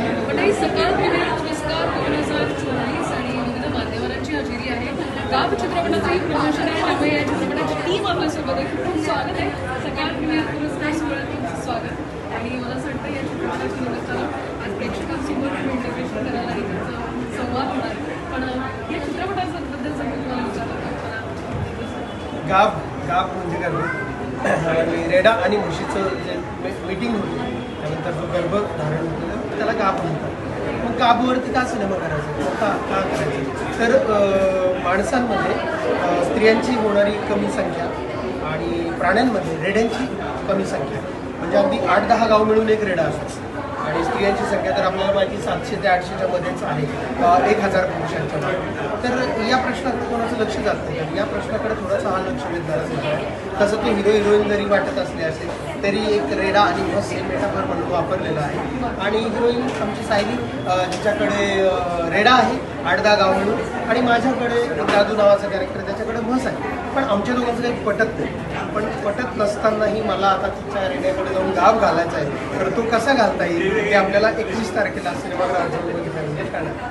मंडळी सकाळ प्रीमियर पुरस्कार दोन हजार चोवीस आणि विविध मान्यवरांची हजेरी आहे. गाव चित्रपटाचंही प्रदर्शन आहे. त्यामुळे या चित्रपटाची टीम आपल्यासोबत आहे. खूप खूप स्वागत आहे. सकाळ प्रीमियर पुरस्कार सोहळ्यात तुमचं स्वागत. आणि मला असं वाटतं या चित्रपटाच्या निमित्तानं आज प्रेक्षकांसोबत इंटरव्ह्यूशन करायला एक तुमचा संवाद होणार. पण या चित्रपटाबद्दल जर मी तुम्हाला विचारलं गाव गाव म्हणजे गर्भ रेडा आणि मुशीचं जे मीटिंग होती त्यानंतर जो काबूवरती का सिनेमा करायचा? का का करायचं? तर माणसांमध्ये स्त्रियांची होणारी कमी संख्या आणि प्राण्यांमध्ये रेड्यांची कमी संख्या. म्हणजे अगदी आठ दहा गाव मिळून एक रेडा असतो. आणि स्त्रियांची संख्या तर आपल्याला माहिती सातशे ते आठशेच्या मध्येच आहे. एक हजार पुरुषांच्या तर या प्रश्नाकडे कोणाचं लक्ष जात नाही? या प्रश्नाकडे थोडासा हा लक्ष आहे. तसं तो हिरो हिरोईन जरी वाटत असले असेल तरी एक रेडा आणि बस हे मेटाफर म्हणून वापरलेला आहे. आणि हिरोईन आमची सायली जिच्याकडे रेडा आहे आडदा गाव म्हणून आणि माझ्याकडे दादू नावाचं कॅरेक्टर त्याच्याकडे म्हस आहे. पण आमच्या दोघांचं काही पटत नाही. पण पटत नसतानाही मला आता तिच्या रेड्याकडे जाऊन गाव घालायचा आहे. तर तो कसा घालता येईल हे आपल्याला एकवीस तारखेला सिनेमागृहात जाऊन बघितल्यानंतर